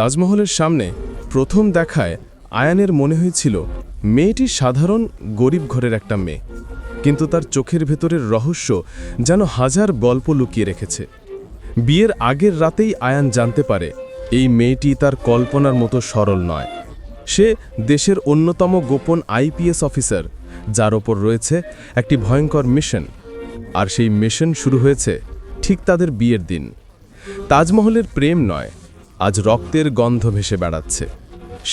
তাজমহলের সামনে প্রথম দেখায় আয়ানের মনে হয়েছিল, মেয়েটি সাধারণ, গরিব ঘরের একটা মেয়ে। কিন্তু তার চোখের ভেতরের রহস্য যেন হাজার গল্প লুকিয়ে রেখেছে। বিয়ের আগের রাতেই আয়ান জানতে পারে, এই মেয়েটি তার কল্পনার মতো সরল নয়। সে দেশের অন্যতম গোপন আইপিএস অফিসার, যার ওপর রয়েছে একটি ভয়ঙ্কর মিশন। আর সেই মিশন শুরু হয়েছে ঠিক তাদের বিয়ের দিন। তাজমহলের প্রেম নয় আজ রক্তের গন্ধ ভেসে বেড়াচ্ছে।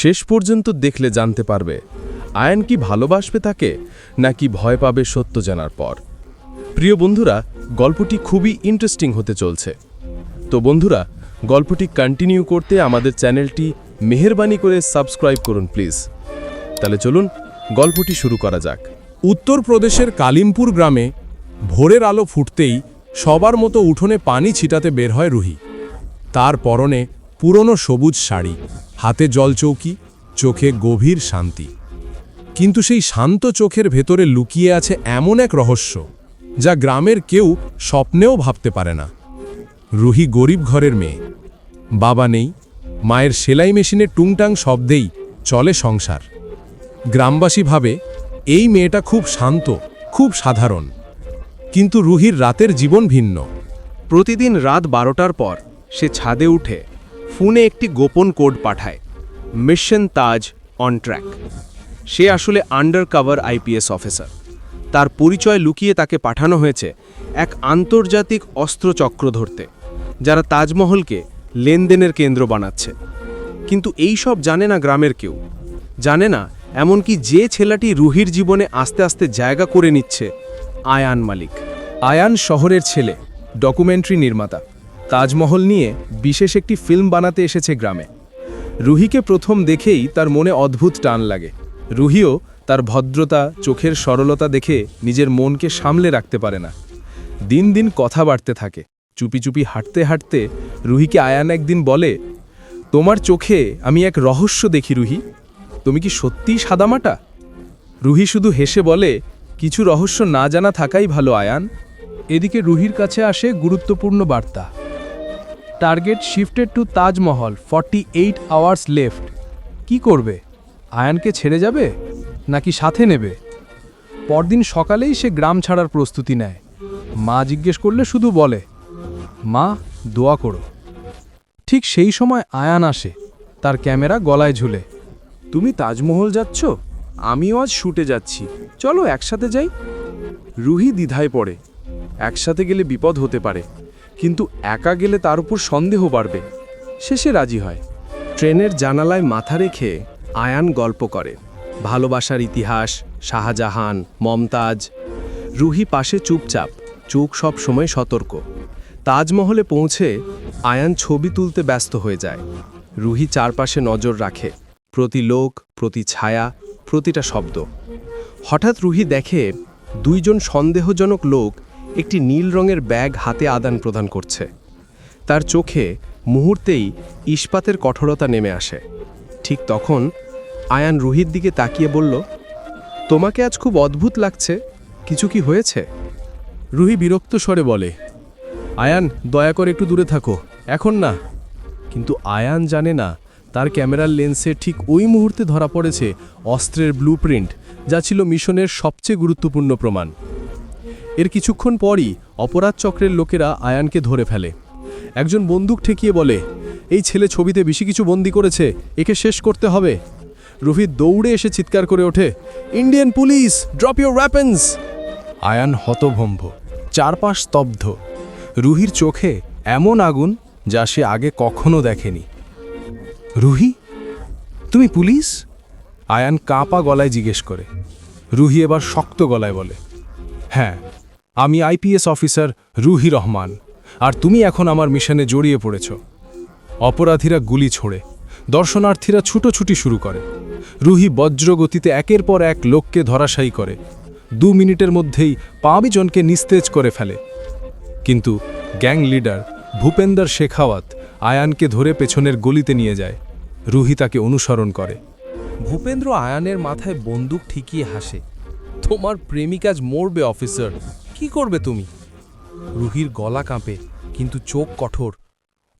শেষ পর্যন্ত দেখলে জানতে পারবে, আয়ন কি ভালোবাসবে তাকে, নাকি ভয় পাবে সত্য জানার পর। প্রিয় বন্ধুরা, গল্পটি খুবই ইন্টারেস্টিং হতে চলছে। তো বন্ধুরা, গল্পটি কন্টিনিউ করতে আমাদের চ্যানেলটি মেহেরবানি করে সাবস্ক্রাইব করুন প্লিজ তাহলে চলুন, গল্পটি শুরু করা যাক। উত্তরপ্রদেশের কালিমপুর গ্রামে ভোরের আলো ফুটতেই সবার মতো উঠোনে পানি ছিটাতে বের হয় রুহি। তার পরনে পুরনো সবুজ শাড়ি, হাতে জলচৌকি, চোখে গভীর শান্তি। কিন্তু সেই শান্ত চোখের ভেতরে লুকিয়ে আছে এমন এক রহস্য, যা গ্রামের কেউ স্বপ্নেও ভাবতে পারে না। রুহি গরিব ঘরের মেয়ে। বাবা নেই, মায়ের সেলাই মেশিনের টুংটাং শব্দেই চলে সংসার। গ্রামবাসী ভাবে, এই মেয়েটা খুব শান্ত, খুব সাধারণ। কিন্তু রুহির রাতের জীবন ভিন্ন। প্রতিদিন রাত বারোটার পর সে ছাদে উঠে ফোনে একটি গোপন কোড পাঠায় মিশন তাজ অন ট্র্যাক সে আসলে আন্ডার কভার আইপিএস অফিসার তার পরিচয় লুকিয়ে তাকে পাঠানো হয়েছে এক আন্তর্জাতিক অস্ত্রচক্র ধরতে, যারা তাজমহলকে লেনদেনের কেন্দ্র বানাচ্ছে। কিন্তু এই সব জানে না গ্রামের কেউ। জানে না এমনকি যে ছেলেটি রুহির জীবনে আস্তে আস্তে জায়গা করে নিচ্ছে আয়ান মালিক। আয়ান শহরের ছেলে ডকুমেন্টারি নির্মাতা। তাজমহল নিয়ে বিশেষ একটি ফিল্ম বানাতে এসেছে গ্রামে। রুহিকে প্রথম দেখেই তার মনে অদ্ভুত টান লাগে। রুহিও তার ভদ্রতা, চোখের সরলতা দেখে নিজের মনকে সামলে রাখতে পারে না। দিন দিন কথা বাড়তে থাকে। চুপি চুপি হাঁটতে হাঁটতে রুহিকে আয়ান একদিন বলে, তোমার চোখে আমি এক রহস্য দেখি রুহি। তুমি কি সত্যিই সাদামাটা? রুহি শুধু হেসে বলে, কিছু রহস্য না জানা থাকাই ভালো, আয়ান। এদিকে রুহির কাছে আসে গুরুত্বপূর্ণ বার্তা। Target shifted to Taj Mahal forty eight hours left কি করবে? আয়ানকে ছেড়ে যাবে? নাকি সাথে নেবে? পরদিন সকালেই সে গ্রাম ছাড়ার প্রস্তুতি নেয়। মা জিজ্ঞেস করলে শুধু বলে, মা, দোয়া করো। ঠিক সেই সময় আয়ান আসে। তার ক্যামেরা গলায় ঝুলে। তুমি তাজমহল যাচ্ছ? আমিও আজ শুটে যাচ্ছি। চলো একসাথে যাই। রুহি দ্বিধায় পড়ে। একসাথে গেলে বিপদ হতে পারে। কিন্তু একা গেলে তার উপর সন্দেহ বাড়বে। শেষে রাজি হয়। ট্রেনের জানালায় মাথা রেখে আয়ান গল্প করে। ভালোবাসার ইতিহাস, শাহজাহান, মমতাজ। রুহি পাশে চুপচাপ, চোখ সব সময় সতর্ক। তাজমহলে পৌঁছে আয়ান ছবি তুলতে ব্যস্ত হয়ে যায়। রুহি চারপাশে নজর রাখে। প্রতি লোক, প্রতি ছায়া, প্রতিটা শব্দ। হঠাৎ রুহি দেখে দুইজন সন্দেহজনক লোক একটি নীল রঙের ব্যাগ হাতে আদান প্রদান করছে। তার চোখে মুহূর্তেই ইস্পাতের কঠোরতা নেমে আসে। ঠিক তখন আয়ান রুহির দিকে তাকিয়ে বলল, তোমাকে আজ খুব অদ্ভুত লাগছে। কিছু কি হয়েছে? রুহি বিরক্ত স্বরে বলে, আয়ান, দয়া করে একটু দূরে থাকো, এখন না। কিন্তু আয়ান জানে না তার ক্যামেরার লেন্সে ঠিক ওই মুহূর্তে ধরা পড়েছে অস্ত্রের ব্লুপ্রিন্ট, যা ছিল মিশনের সবচেয়ে গুরুত্বপূর্ণ প্রমাণ। এর কিছুক্ষণ পরই অপরাধ চক্রের লোকেরা আয়ানকে ধরে ফেলে। একজন বন্দুক ঠেকিয়ে বলে, এই ছেলে ছবিতে বেশি কিছু বন্দি করেছে, একে শেষ করতে হবে। রুহি দৌড়ে এসে চিৎকার করে ওঠে, Indian police, drop your weapons! Ayaan হতভম্ব, চারপাশ স্তব্ধ। রুহির চোখে এমন আগুন যা সে আগে কখনো দেখেনি। রুহি, তুমি পুলিশ? আয়ান কাঁপা গলায় জিজ্ঞেস করে। রুহি এবার শক্ত গলায় বলে হ্যাঁ আমি আইপিএস অফিসার রুহি রহমান। আর তুমি এখন আমার মিশনে জড়িয়ে পড়েছ। অপরাধীরা গুলি ছোড়ে। দর্শনার্থীরা ছুটোছুটি শুরু করে। রুহি বজ্রগতিতে একের পর এক লোককে ধরাশায়ী করে। দু মিনিটের মধ্যেই পাঁচজনকে নিস্তেজ করে ফেলে। কিন্তু গ্যাং লিডার ভূপেন্দর শেখাওয়াত আয়ানকে ধরে পেছনের গলিতে নিয়ে যায়। রুহি তাকে অনুসরণ করে। ভূপেন্দ্র আয়ানের মাথায় বন্দুক ঠিকিয়ে হাসে। তোমার প্রেমিকাজ মরবে, অফিসার। কি করবে তুমি? রুহির গলা কাঁপে, কিন্তু চোখ কঠোর।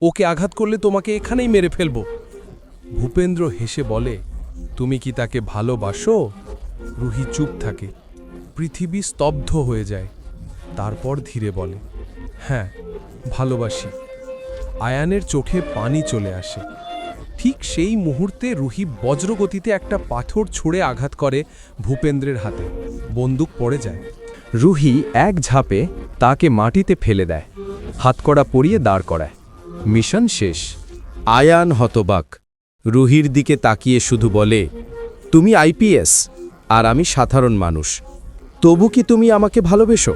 ওকে আঘাত করলে তোমাকে এখানেই মেরে ফেলব। ভূপেন্দ্র হেসে বলে, তুমি কি তাকে ভালোবাসো? রুহি চুপ থাকে। পৃথিবী স্তব্ধ হয়ে যায়। তারপর ধীরে বলে হ্যাঁ ভালোবাসি। আয়ানের চোখে পানি চলে আসে। ঠিক সেই মুহূর্তে রুহি বজ্রগতিতে একটা পাথর ছুঁড়ে আঘাত করে ভূপেন্দ্রের হাতে। বন্দুক পড়ে যায়। রুহি এক ঝাঁপে তাকে মাটিতে ফেলে দেয়, হাতকড়া পরিয়ে দাঁড় করায়। মিশন শেষ। আয়ান হতবাক। রুহির দিকে তাকিয়ে শুধু বলে, তুমি আইপিএস, আর আমি সাধারণ মানুষ। তবু কি তুমি আমাকে ভালোবেসো?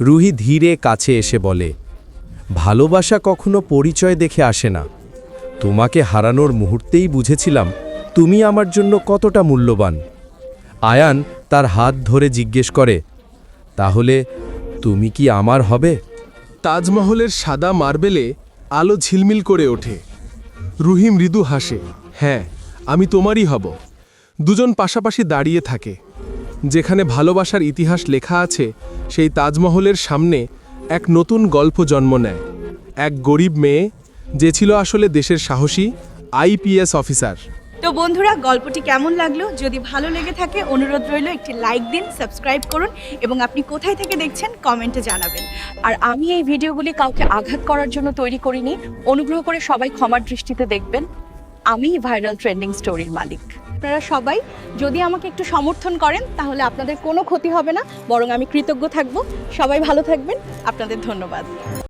রুহি ধীরে কাছে এসে বলে, ভালোবাসা কখনো পরিচয় দেখে আসে না। তোমাকে হারানোর মুহূর্তেই বুঝেছিলাম তুমি আমার জন্য কতটা মূল্যবান। আয়ান তার হাত ধরে জিজ্ঞেস করে তাহলে তুমি কি আমার হবে? তাজমহলের সাদা মার্বেলে আলো ঝিলমিল করে ওঠে। রুহি মৃদু হাসে হ্যাঁ আমি তোমারই হব। দুজন পাশাপাশি দাঁড়িয়ে থাকে। যেখানে ভালোবাসার ইতিহাস লেখা আছে, সেই তাজমহলের সামনে এক নতুন গল্প জন্ম নেয়। এক গরিব মেয়ে, যে ছিল আসলে দেশের সাহসী, আইপিএস অফিসার। তো বন্ধুরা, গল্পটি কেমন লাগল? যদি ভালো লেগে থাকে, অনুরোধ রইল একটি লাইক দিন সাবস্ক্রাইব করুন এবং আপনি কোথায় থেকে দেখছেন কমেন্টে জানাবেন। আর আমি এই ভিডিওগুলি কাউকে আঘাত করার জন্য তৈরি করিনি, অনুগ্রহ করে সবাই ক্ষমার দৃষ্টিতে দেখবেন। আমি ভাইরাল ট্রেন্ডিং স্টোরির মালিক। আপনারা সবাই যদি আমাকে একটু সমর্থন করেন, তাহলে আপনাদের কোনো ক্ষতি হবে না, বরং আমি কৃতজ্ঞ থাকব। সবাই ভালো থাকবেন। আপনাদের ধন্যবাদ।